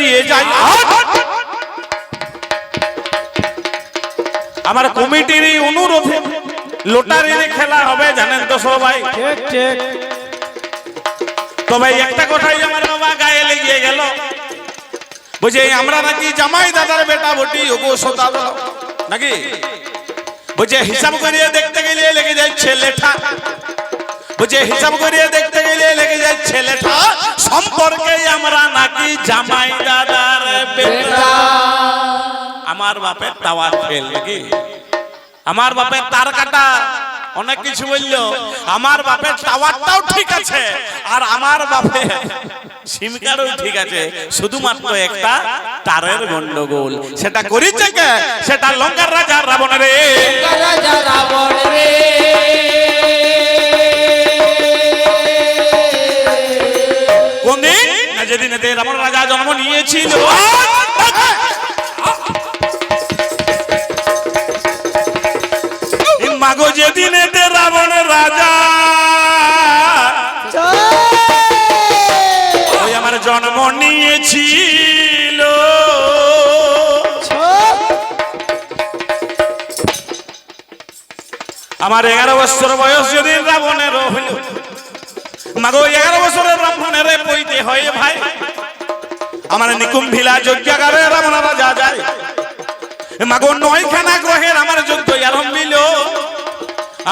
দিয়ে যাই। আমার কমিটির অনুরোধে লোটারির খেলা হবে জানেন তো সবাই? তবে একটা কথাই আমার বাবা গায়ে লেগে গেল। বুঝে আমরা নাকি জামাই দাদার বেটা বটি ওগো সোতা নাকি? বুঝে হিসাব করিয়ে দেখতে গেলে লেগে যায় ছেলেটা। বুঝে হিসাব করিয়ে দেখতে গেলে লেগে যায় ছেলেটা। সম্পর্কে আমরা নাকি জামাই আমার বাপের টাওয়ার ফেল নাকি? আমার বাপের তার কাটা। অনেক কিছু বলল আমার বাপের টাওয়ারটাও ঠিক আছে আর আমার বাপের সিম কার্ডও ঠিক আছে। শুধুমাত্র একটা তারের গন্ডগোল। সেটা করিছে কে? সেটা লঙ্কার রাজা রাবণ রে। রাজা রাবণ রে। কোন দিন না যেদিন রাবণ রাজা জন্ম নিয়েছিল। নিয়েছিল আমার এগারো বছর বয়স যদি রাবণের হইল, মাগো এগারো বছরের রাবণের পইতে হয় ভাই। আমার নিকুম্ভিলা যজ্ঞাগারে রাবণ রাজা যায়। মাগো নয়খানা গ্রহের আমার আরম্ভিল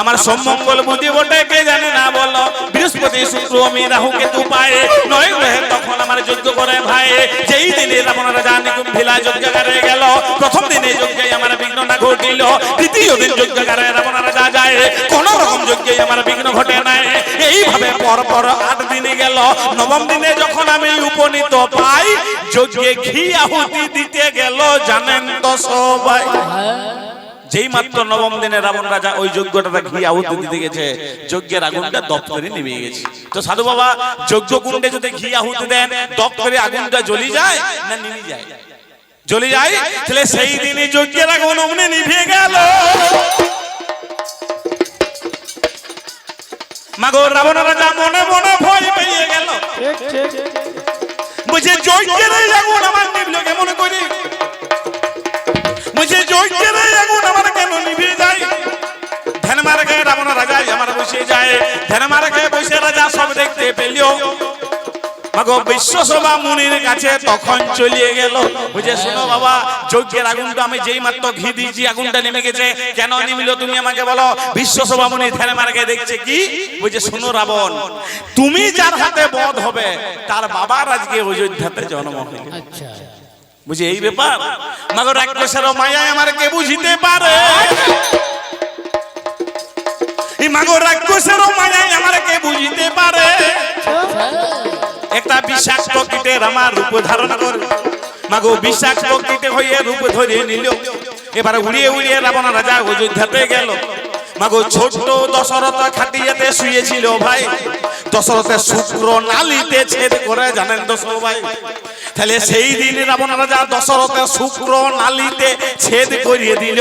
আমার সম্মঙ্গল বুদ্ধি বটে, কে জানে না বল। বৃহস্পতি, শুক্র, আমি রাহু, কেতু পায়ে। নয় গ্রহে তখন আমার যজ্ঞ করে ভাই। যেই দিনে রাবণ রাজা নিকুম্ভিলা যজ্ঞাগারে গেল, প্রথম দিনে যজ্ঞে আমার বিঘ্ন না ঘটিল। দ্বিতীয় দিন যজ্ঞাগারে রাবণ রাজা যায়। কোন রকম যজ্ঞে আমার বিঘ্ন ঘটে নাই। এইভাবে পর পর আট দিনে গেল। নবম দিনে যখন আমি উপনীত পাই, যজ্ঞে ঘি আহুতি দিতে গেল, জানেন তো সবাই। যেই মাত্র নবম দিনে রাবণ রাজা ওই যজ্ঞটা ঘি আহুতি দিতে গেছে যজ্ঞের আগুনটা দপ্তরে নেমে গেছে। তো সাধু বাবা যজ্ঞ কুণ্ডে যদি ঘি আহুতি দেন দপ্তরে আগুনটা জ্বলি যায় না নিভে যায়? জ্বলে যায়? তাহলে সেই দিনে যজ্ঞের আগুন অমনে নিভে গেল। মাগো রাবণ রাজা মনে মনে ভয় পেয়ে গেল। বুঝে যজ্ঞের আগুন মাগো বিশ্বসভা মুনির কাছে তখন চলিয়ে গেল। বুঝে শোনো বাবা যজ্ঞের আগুনটা আমি যেই মাত্র ঘি দিয়েছি আগুনটা নেমে গেছে কেন নিমিল তুমি আমাকে বলো? বিশ্বসভা মুনি ধ্যানে মার্গে দেখছে কি? বুঝে শোনো রাবণ তুমি যার হাতে বধ হবে তার বাবার আজকে অযোধ্যাতে জন্ম হলো আচ্ছা। বুঝি এই ব্যাপার? মাগো রাক্ষসের মায়ায় আমার কে বুঝিতে পারে? এই মাগো রাক্ষসের মায়ায় আমার কে বুঝিতে পারে? একটা বিষাক্ত কীটের আমার রূপ ধারণ করে। মাগো বিষাক্ত কীটে হয়ে রূপ ধরিয়ে নিল। এবার উড়িয়ে উড়িয়ে রাবণ রাজা অযোধ্যাতে গেল। মাগো ছোট্ট দশরথ খাটিয়াতে শুয়েছিল ভাই। দশরথের শুক্র নালিতে ছেদ করে জানেন তো সবাই। তাহলে সেই দিন রাবণ রাজা দশরথের শুক্র নালিতে ছেদ করিয়ে দিল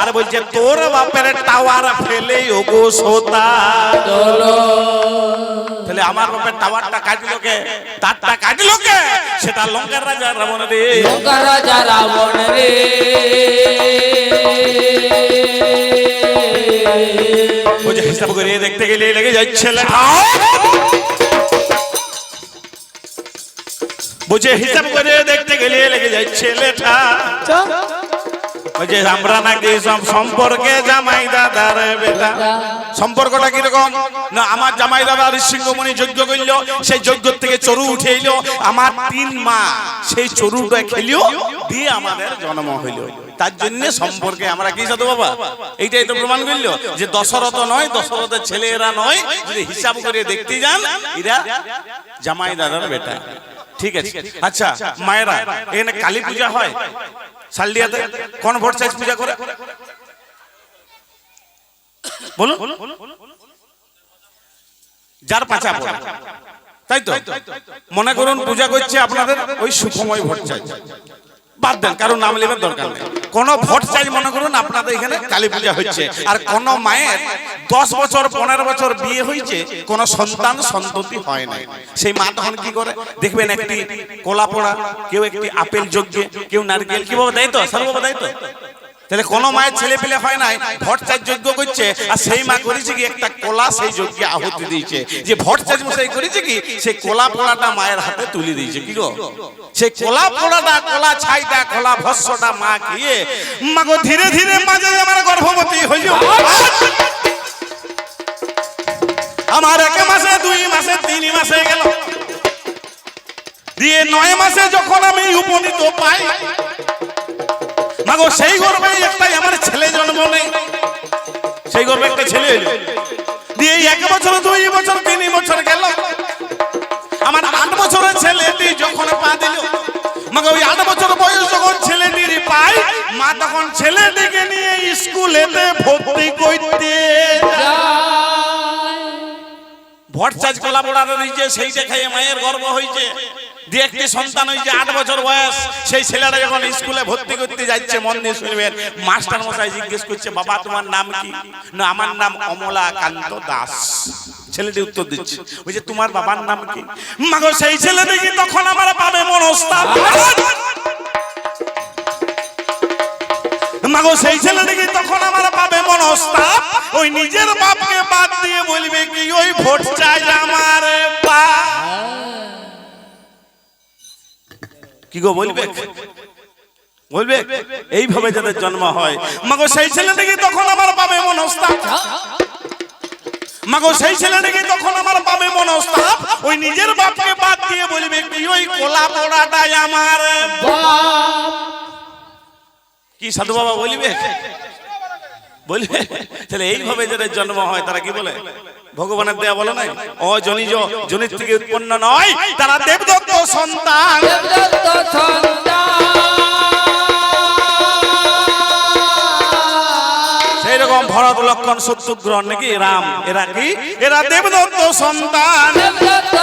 আর বলছে, তোর বাপের টাওয়ার ফেলে ওগো সোতা। তাহলে আমার বাপের টাওয়ারটা কাটলো কে? তারটা কাটলো কে? সেটা লঙ্কার রাজা রাবণ রে। লঙ্কা রাজা রাবণ রে। বুঝে হিসাব করে দেখতে গেলে লেগে যাচ্ছে বুঝে হিসাব করে দেখতে গেলে লেগে যাচ্ছে লেখা ওই যে আমরা নাকি সব সম্পর্কে জামাই দাদার বেটা। সম্পর্কটা কীরকম? না, আমার জামাই দাদা ঋষিঙ্গমণি যজ্ঞ করল, সেই যজ্ঞ থেকে চরু উঠে আমার তিন মা, সেই চরুটা খেলিও, দিয়ে আমাদের জন্ম হইল। তার জন্য সম্পর্কে আমরা কি সাধু বাবা? এইটাই তো প্রমাণ করল যে দশরথ নয়, দশরথের ছেলে এরা নয়। যদি হিসাব করে দেখতে যান, এরা জামাই দাদার বেটা। ঠিক আছে। আচ্ছা মায়েরা এখানে কালী পূজা হয়। সালডিয়াতে কোন ভোট সাইজ পূজা করে। বলুন। যার পাঁচা তাই তো? মনে করুন পূজা করছে আপনাদের ওই সুখময় ভোট চাই। বাদ দেন, কারণ নাম লেবার দরকার নেই। কোন ভোট চাই মনে করুন আপনাদের এখানে কালী পূজা হচ্ছে। আর কোন মায়ের দশ বছর, পনেরো বছর বিয়ে হয়েছে, কোন সন্তান সন্ততি হয় না সেই মা তখন কি করে? দেখবেন একটি কোলা পোড়া কেউ একটি আপেল যজ্ঞে, কেউ নারকেল, কি বাবা দেয় তো? সর্ববাবা দেয় তো? তাহলে কোন মায়ের ছেলে পেলে হয় নাই, ভোট চাই যজ্ঞ করছে, আর সেই মা করেছে কি একটা কোলা সেই যজ্ঞে আহুতি দিয়েছে। যে ভোট চাই মশাই করেছে কি, সেই কোলা পোড়াটা মায়ের হাতে তুলে দিয়েছে, কি গো? সেই কোলা পোড়াটা, কোলা ছাইটা, কোলা ভস্যটা মা খেয়ে মাগো ধীরে ধীরে মাঝে আমার গর্ভবতী হইল। আমার এক মাসে, দুই মাসে, তিন মাসে গেল। দিয়ে নয় মাসে যখন আমি উপনীত পাই মাগো, সেই গর্বে একটাই আমার ছেলে জন্ম নেই। সেই গর্বে একটা ছেলে এলো। দিয়ে এক বছর, দুই বছর, তিন বছর গেল। আমার আট বছরের ছেলেটি যখন পা দিল, মাগো, ওই আট বছর বয়স যখন ছেলেটির পাই, মা তখন ছেলেটিকে নিয়ে স্কুলেতে ভর্তি করতে ভট চার্জ কলা পড়ার হয়েছে সেইটা খাইয়ে মায়ের গর্ব হয়েছে। দিয়ে একটি সন্তান হয়েছে আট বছর বয়স, সেই ছেলেটা যখন স্কুলে ভর্তি করতে যাচ্ছে, মন দিয়ে শুনবেন, মাস্টার মশাই জিজ্ঞেস করছে, বাবা, তোমার নাম কি? না, আমার নাম অমলা কান্ত দাস। ছেলেটি উত্তর দিচ্ছে, ওই যে তোমার বাবার নাম কি? মাগো, সেই ছেলেটি কি তখন আমার পাবে মনস্তাপ? মাগো, সেই ছেলে ছেলেটিকে তখন আমার পাবে মনস্তাপ? ওই নিজের বাপকে বাদ দিয়ে বলবে কি, ওই ভোট চাই আমার বাপ? কি গো বলবে বলবে এইভাবে যাদের জন্ম হয়। মাগো সেই ছেলেটাকে তখন আমার পাবে মনস্তাপ? মাগো সেই ছেলেটাকে তখন আমার পাবে মনস্তাপ? ওই নিজের বাপকে বাদ দিয়ে বলবে কি ওই কোলা পোড়াটাই আমার? কি সাধু বাবা বলিবে? বলবে তাহলে এইভাবে যাদের জন্ম হয় তারা কি বলে? ভগবানের দেয়া বলে নাই? অজনিজ জনির থেকে উৎপন্ন নয় তারা দেবদত্ত সন্তান। দেবদত্ত সন্তান। সেই রকম ভরত লক্ষণ শত্রুগ্রহণ নাকি? রাম। এরা কি? এরা দেবদত্ত সন্তান। দেবদত্ত